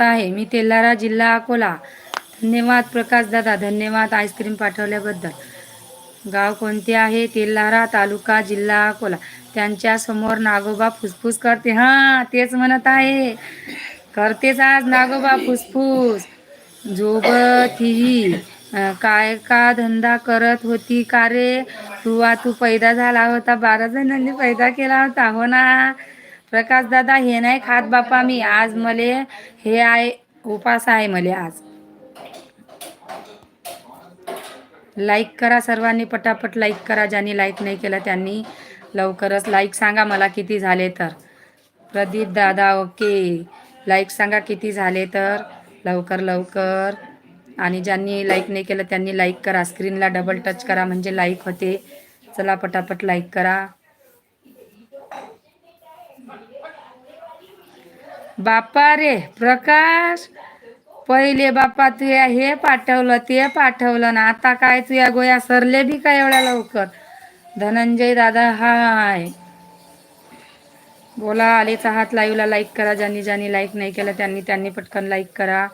बनवत आहे. मी तेलारा जिल्हा अकोला. धन्यवाद प्रकाश दादा. धन्यवाद आईस्क्रीम पाठवल्याबद्दल. गाव कोणते आहे? तेलारा तालुका जिल्हा अकोला. त्यांच्यासमोर नागोबा फुसफुस करते. हां तेच म्हणत आहे. करतेच आज नागोबा फुसफुस. झोबत ही. काय का धंदा करत होती? का रे? तू तू पैदा झाला होता. बारा जणांनी पैदा केला होता. हो ना? प्रकाश दादा हे नाही खात बापा मी. आज मले हे आहे उपास आहे मले आज. लाईक करा सर्वांनी पटापट लाईक करा. ज्यांनी लाईक नाही केलं त्यांनी लवकरच लाईक सांगा मला किती झाले तर. प्रदीप दादा ओके लाईक सांगा किती झाले तर. लवकर लवकर. आणि ज्यांनी लाईक नाही केलं त्यांनी लाईक करा. स्क्रीनला डबल टच करा. म्हणजे लाईक होते. चला पटापट लाईक करा. बापा रे प्रकाश. पहिले बापा तुया हे पाठवलं ते पाठवलं ना आता काय तुया गोया सरले बी काय एवढ्या लवकर? धनंजय दादा हाय. बोला आलेचा हात लाईव्हला लाईक करा. ज्यांनी ज्यांनी लाईक नाही केलं त्यांनी त्यांनी पटकन लाईक करा.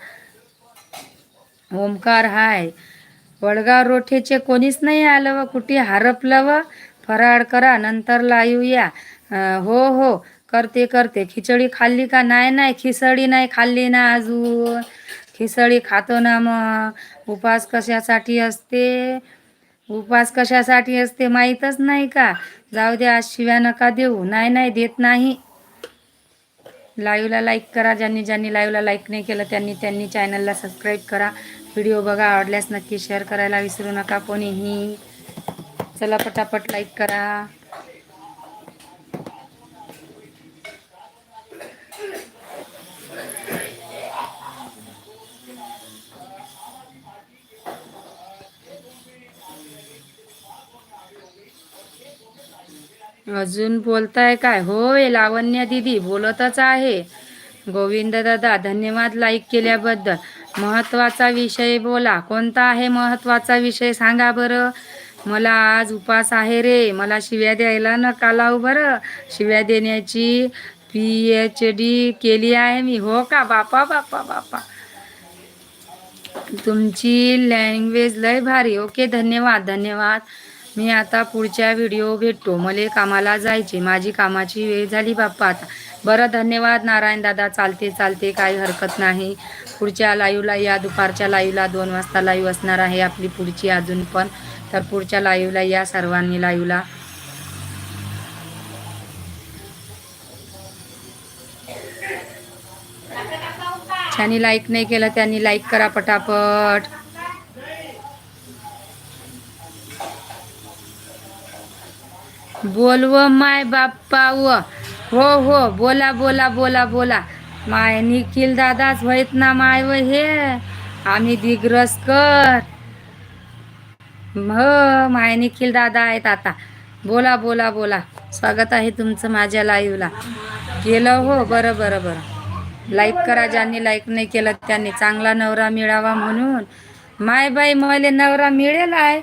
ओमकार हाय. वडगाव रोठेचे कोणीच नाही आलं व कुठे हरपलं व? फराळ करा नंतर लाईव्ह या. आ, हो हो. करते करते. खिचडी खाल्ली का नाही नाही. खिचडी नाही खाल्ली ना अजून. खिचडी खातो ना मग. उपास कशासाठी असते? उपास कशासाठी असते माहीतच नाही का? जाऊ द्या आज शिव्या नका देऊ. नाही नाही देत नाही. लाईव्हला लाईक करा ज्यांनी ज्यांनी लाईव्हला लाईक नाही केलं त्यांनी त्यांनी चॅनलला सबस्क्राईब करा. व्हिडिओ बघा आवडल्यास नक्की शेअर करायला विसरू नका कोणीही. चला पटापट लाईक करा. अजून बोलताय काय? होय लावण्य दिदी बोलतच आहे. गोविंद दादा धन्यवाद लाईक केल्याबद्दल. महत्त्वाचा विषय बोला. कोणता आहे महत्त्वाचा विषय सांगा बरं. मला आज उपास आहे रे. मला शिव्या द्यायला नका लावू बरं. शिव्या देण्याची पी एच डी केली आहे मी. हो का? बापा बापा बापा. तुमची लँग्वेज लय भारी. ओके धन्यवाद धन्यवाद. मी आता पुढच्या व्हिडिओ भेटतो. मले कामाला जायचे. माझी कामाची वेळ झाली बाप्पा आता. बरं धन्यवाद नारायण दादा. चालते चालते. काही हरकत नाही. पुढच्या लाईव्हला या. दुपारच्या लाईव्हला दोन वाजता लाईव्ह असणार आहे आपली पुढची अजून पण. तर पुढच्या लाईव्हला या सर्वांनी लाईव्हला ज्यांनी लाईक नाही केलं त्यांनी लाईक करा पटापट. बोलव माय बाप्पा व हो हो बोला बोला बोला बोला. माय निखिल दादाच व्हायत ना माय व हे. आम्ही दिग्रसकर हो माय निखिल दादा आहेत आता. बोला बोला बोला. स्वागत आहे तुमचं माझ्या लाईव्हला गेलं हो बरं बरं बरं. लाईक करा ज्यांनी लाईक नाही केलं त्यांनी चांगला नवरा मिळावा म्हणून. माय बाई मला नवरा मिळेल आहे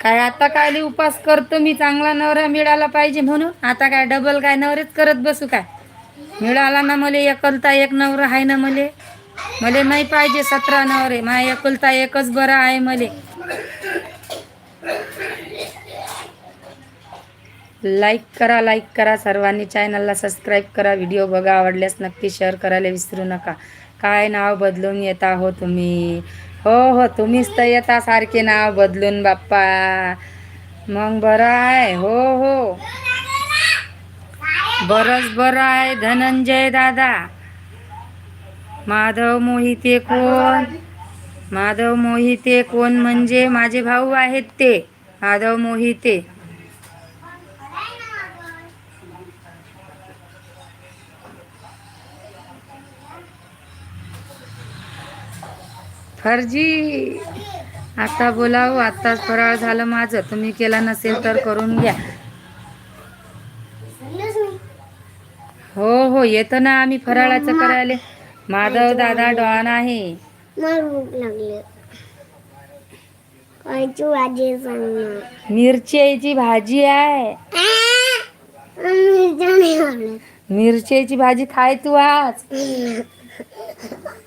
काय आता काय उपास करतो मी चांगला नवरा मिळाला पाहिजे म्हणून? आता काय डबल काय नवरेच करत बसू काय? मिळाला ना मला एकलता एक नवरा आहे ना मले? मले नाही पाहिजे सतरा नवरे माय एकलता एकच बरा आहे मले. लाईक करा लाईक करा. सर्वांनी चॅनलला सबस्क्राईब करा. व्हिडिओ बघा. आवडल्यास नक्की शेअर करायला विसरू नका. काय नाव बदलून येता हो तुम्ही? हो हो. तुम्हीच तर येता सारखे नाव बदलून बाप्पा. मग बरं आहे. हो हो. बरंच बरं आहे. धनंजय दादा. माधव मोहिते कोण? माधव मोहिते कोण म्हणजे? माझे भाऊ आहेत ते. माधव मोहिते. फर्जी आता बोलाव आत्ताच फराळ झालं माझं. तुम्ही केला नसेल तर करून घ्या. हो हो येतो ना आम्ही फराळाचं करायला. माधव दादा डॉन आहे. मिरच्याची भाजी आहे. मिरच्याची भाजी खाय तू आज.